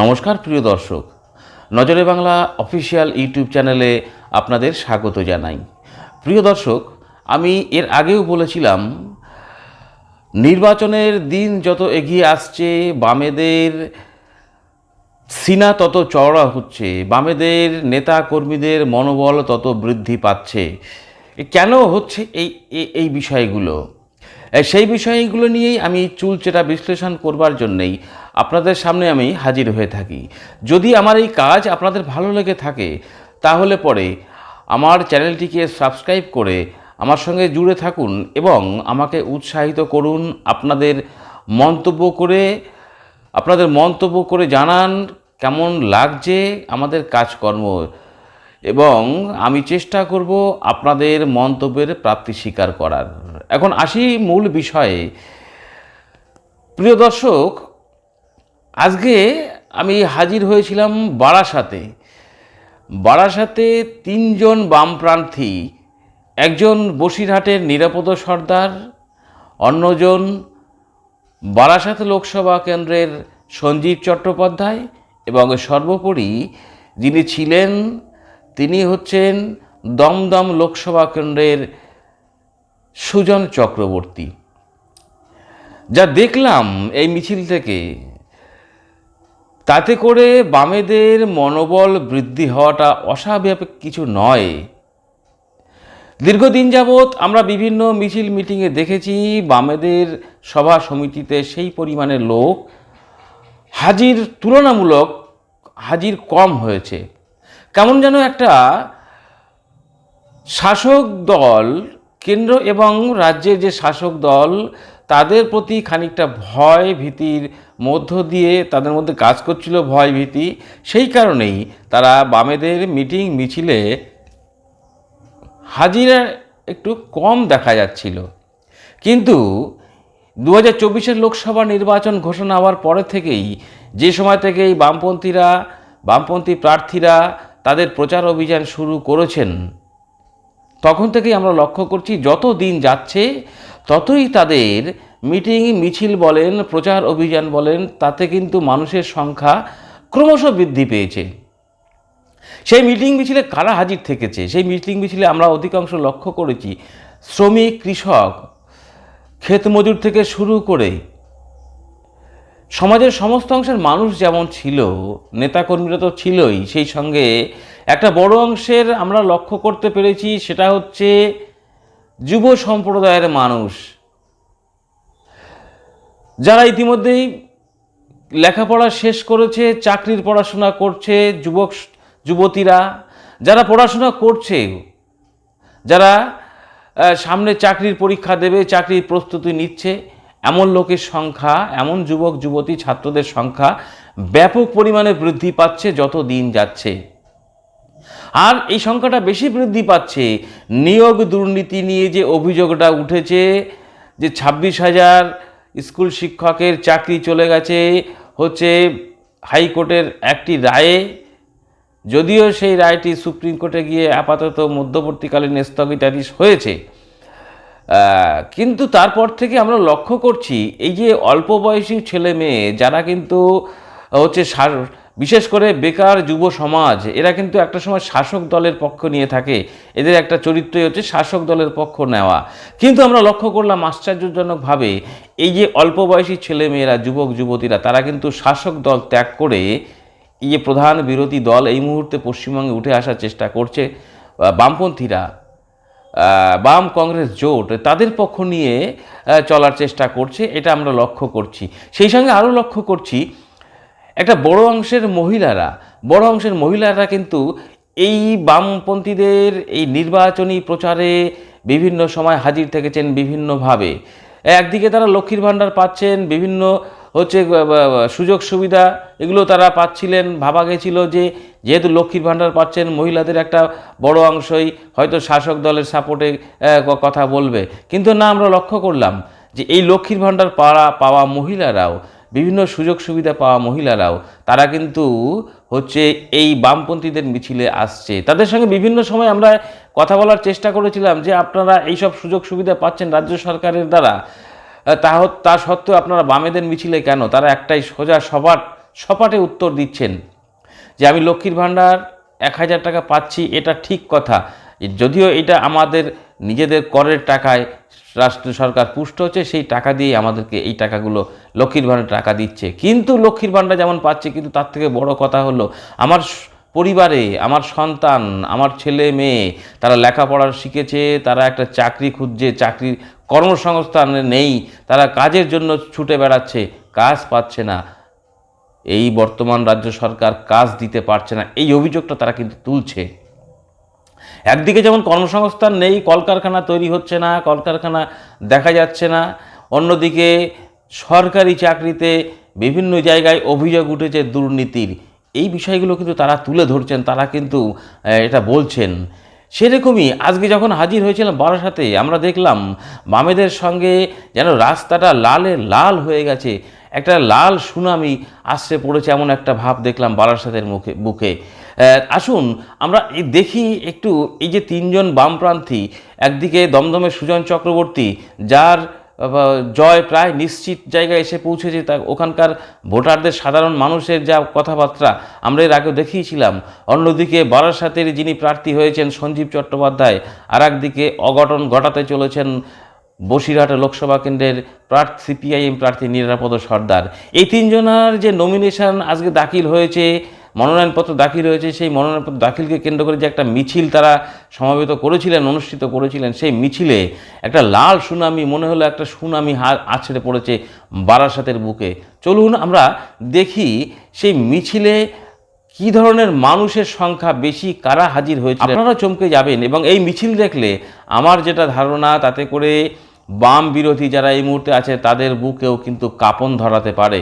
নমস্কার, প্রিয় দর্শক। নজরে বাংলা অফিসিয়াল ইউটিউব চ্যানেলে আপনাদের স্বাগত জানাই। প্রিয় দর্শক, আমি এর আগেও বলেছিলাম, নির্বাচনের দিন যত এগিয়ে আসছে, বামেদের সিনা তত চওড়া হচ্ছে, বামেদের নেতা কর্মীদের মনোবল তত বৃদ্ধি পাচ্ছে। কেন হচ্ছে এই এই বিষয়গুলো? সেই বিষয়গুলো নিয়েই আমি চুলচেটা বিশ্লেষণ করবার জন্যেই আপনাদের সামনে আমি হাজির হয়ে থাকি। যদি আমার এই কাজ আপনাদের ভালো লেগে থাকে, তাহলে পরে আমার চ্যানেলটিকে সাবস্ক্রাইব করে আমার সঙ্গে জুড়ে থাকুন এবং আমাকে উৎসাহিত করুন আপনাদের মন্তব্য করে, আপনাদের মন্তব্য করে জানান কেমন লাগছে আমাদের কাজকর্ম। এবং আমি চেষ্টা করব আপনাদের মন্তব্যের প্রাপ্তি স্বীকার করার। এখন আসি মূল বিষয়ে। প্রিয় দর্শক আজকে আমি হাজির হয়েছিলাম বারাসাতে। বারাসাতে তিনজন বামপ্রার্থী একজন বসিরহাটের নিরাপদ সর্দার, অন্যজন বারাসাত লোকসভা কেন্দ্রের সঞ্জীব চট্টোপাধ্যায় এবং সর্বোপরি যিনি ছিলেন, তিনি হচ্ছেন দমদম লোকসভা কেন্দ্রের সুজন চক্রবর্তী। যা দেখলাম এই মিছিল থেকে তাতে করে বামেদের মনোবল বৃদ্ধি হওয়াটা অস্বাভাবিক কিছু নয়। দীর্ঘদিন যাবৎ আমরা বিভিন্ন মিছিল মিটিংয়ে দেখেছি, বামেদের সভা সমিতিতে সেই পরিমাণের লোক হাজির তুলনামূলক হাজির কম হয়েছে। কেমন যেন একটা শাসক দল, কেন্দ্র এবং রাজ্যের যে শাসক দল তাদের প্রতি খানিকটা ভয় ভীতির মধ্য দিয়ে তাদের মধ্যে কাজ করছিল ভয় ভীতি। সেই কারণেই তারা বামেদের মিটিং মিছিলে হাজিরা একটু কম দেখা যাচ্ছিল। কিন্তু দু হাজার লোকসভা নির্বাচন ঘোষণা হওয়ার পরে থেকেই যে সময় থেকেই বামপন্থীরা, বামপন্থী প্রার্থীরা তাদের প্রচার অভিযান শুরু করেছেন, তখন থেকেই আমরা লক্ষ্য করছি যত দিন যাচ্ছে ততই তাদের মিটিং মিছিল বলেন, প্রচার অভিযান বলেন, তাতে কিন্তু মানুষের সংখ্যা ক্রমশ বৃদ্ধি পেয়েছে। সেই মিটিং মিছিলে কারা হাজির থেকেছে? সেই মিটিং মিছিলে আমরা অধিকাংশ লক্ষ্য করেছি শ্রমিক, কৃষক, ক্ষেত মজুর থেকে শুরু করে সমাজের সমস্ত অংশের মানুষ যেমন ছিল, নেতাকর্মীরা তো ছিলই, সেই সঙ্গে একটা বড় অংশের আমরা লক্ষ্য করতে পেরেছি, সেটা হচ্ছে যুব সম্প্রদায়ের মানুষ। যারা ইতিমধ্যেই লেখাপড়া শেষ করেছে, চাকরির পড়াশোনা করছে, যুবক, যুবতীরা, যারা পড়াশোনা করছে, যারা সামনে চাকরির পরীক্ষা দেবে, চাকরির প্রস্তুতি নিচ্ছে, এমন লোকের সংখ্যা, এমন যুবক, যুবতী, ছাত্রদের সংখ্যা ব্যাপক পরিমাণে বৃদ্ধি পাচ্ছে যত দিন যাচ্ছে। আর এই সংখ্যাটা বেশি বৃদ্ধি পাচ্ছে। নিয়োগ দুর্নীতি নিয়ে যে অভিযোগটা উঠেছে, যে ছাব্বিশ হাজার স্কুল শিক্ষকের চাকরি চলে গেছে, হচ্ছে হাইকোর্টের একটি রায়ে। যদিও সেই রায়টি সুপ্রিম কোর্টে গিয়ে আপাতত মধ্যবর্তীকালীন স্থগিতাদেশ হয়েছে। কিন্তু তারপর থেকে আমরা লক্ষ্য করছি, এই যে অল্প বয়সী ছেলে মেয়ে, যারা কিন্তু হচ্ছে সা- বিশেষ করে বেকার যুব সমাজ, এরা কিন্তু একটা সময় শাসক দলের পক্ষ নিয়ে থাকে। এদের একটা চরিত্রই হচ্ছে শাসক দলের পক্ষ নেওয়া। কিন্তু আমরা লক্ষ্য করলাম আশ্চর্যজনকভাবে, এই যে অল্প বয়সী ছেলেমেয়েরা, যুবক, যুবতীরা, তারা কিন্তু শাসক দল ত্যাগ করে এই যে প্রধান বিরোধী দল এই মুহূর্তে পশ্চিমবঙ্গে উঠে আসার চেষ্টা করছে। বামপন্থীরা বাম কংগ্রেস জোট, তাদের পক্ষ নিয়ে চলার চেষ্টা করছে। এটা আমরা লক্ষ্য করছি। সেই সঙ্গে আরও লক্ষ্য করছি একটা বড় অংশের মহিলারা, বড় অংশের মহিলারা কিন্তু এই বামপন্থীদের এই নির্বাচনী প্রচারে বিভিন্ন সময় হাজির থেকেছেন বিভিন্নভাবে। একদিকে তারা লক্ষ্মীর ভাণ্ডার পাচ্ছেন, বিভিন্ন হচ্ছে সুযোগ সুবিধা এগুলো তারা পাচ্ছিলেন। ভাবা গেছিল যে যেহেতু লক্ষ্মীর ভাণ্ডার পাচ্ছেন, মহিলাদের একটা বড় অংশই হয়তো শাসক দলের সাপোর্টে কথা বলবে। কিন্তু না, আমরা লক্ষ্য করলাম যে এই লক্ষ্মীর ভাণ্ডার পাওয়া পাওয়া মহিলারাও বিভিন্ন সুযোগ সুবিধা পাওয়া মহিলারাও, তারা কিন্তু হচ্ছে এই বামপন্থীদের মিছিলে আসছে। তাদের সঙ্গে বিভিন্ন সময় আমরা কথা বলার চেষ্টা করেছিলাম যে আপনারা এইসব সুযোগ সুবিধা পাচ্ছেন রাজ্য সরকারের দ্বারা তা তা সত্ত্বেও আপনারা বামেদের মিছিলে কেন? তারা একটাই সোজা সবার, সপাটে উত্তর দিচ্ছেন যে আমি লক্ষ্মীর ভাণ্ডার এক হাজার টাকা পাচ্ছি, এটা ঠিক কথা। যদিও এটা আমাদের নিজেদের করের টাকায় রাষ্ট্র সরকার পুষ্ট হচ্ছে, সেই টাকা দিয়ে আমাদেরকে এই টাকাগুলো লক্ষ্মীর ভাণ্ডার টাকা দিচ্ছে। কিন্তু লক্ষ্মীর ভাণ্ডার যেমন পাচ্ছে, কিন্তু তার থেকে বড় কথা হলো, আমার পরিবারে, আমার সন্তান, আমার ছেলে মেয়ে, তারা লেখাপড়া শিখেছে, তারা একটা চাকরি খুঁজছে চাকরির কর্মসংস্থান নেই, তারা কাজের জন্য ছুটে বেড়াচ্ছে, কাজ পাচ্ছে না। এই বর্তমান রাজ্য সরকার কাজ দিতে পারছে না, এই অভিযোগটা তারা কিন্তু তুলছে। একদিকে যেমন কর্মসংস্থান নেই, কলকারখানা তৈরি হচ্ছে না, কলকারখানা দেখা যাচ্ছে না, অন্যদিকে সরকারি চাকরিতে বিভিন্ন জায়গায় অভিযোগ উঠেছে দুর্নীতির। এই বিষয়গুলো কিন্তু তারা তুলে ধরছেন, তারা কিন্তু এটা বলছেন। সেরকমই আজকে যখন হাজির হয়েছিলাম বারাসাতে, আমরা দেখলাম বামেদের সঙ্গে যেন রাস্তাটা লালে লাল হয়ে গেছে। একটা লাল সুনামি আসছে পড়েছে এমন একটা ভাব দেখলাম বারাসাতের মুখে, বুকে। আসুন, আমরা দেখি একটু এই যে তিনজন বামপ্রান্থী, একদিকে দমদমের সুজন চক্রবর্তী, যার জয় প্রায় নিশ্চিত জায়গায় এসে পৌঁছেছে, তা ওখানকার ভোটারদের সাধারণ মানুষের যা কথাবার্তা, আমরা এর আগেও দেখিয়েছিলাম। অন্যদিকে বারাসাতের যিনি প্রার্থী হয়েছেন সঞ্জীব চট্টোপাধ্যায় আর একদিকে অঘটন ঘটাতে চলেছেন বসিরহাটে লোকসভা কেন্দ্রের প্রার্থী, সিপিআইএম প্রার্থী নিরাপদ সর্দার। এই তিনজনার যে নমিনেশন আজকে দাখিল হয়েছে মনোনয়নপত্র দাখিল হয়েছে, সেই মনোনয়নপত্র দাখিলকে কেন্দ্র করে যে একটা মিছিল তারা সমাবেত করেছিলেন, অনুষ্ঠিত করেছিলেন, সেই মিছিলে একটা লাল সুনামি, মনে হলো একটা সুনামি আছড়ে পড়েছে বারাসাতের বুকে। চলুন আমরা দেখি সেই মিছিলে কি ধরনের মানুষের সংখ্যা বেশি, কারা হাজির হয়েছিল আপনারা চমকে যাবেন এবং এই মিছিল দেখলে আমার যেটা ধারণা, তাতে করে বাম বিরোধী যারা এই মুহূর্তে আছে, তাদের বুকেও কিন্তু কাপন ধরাতে পারে।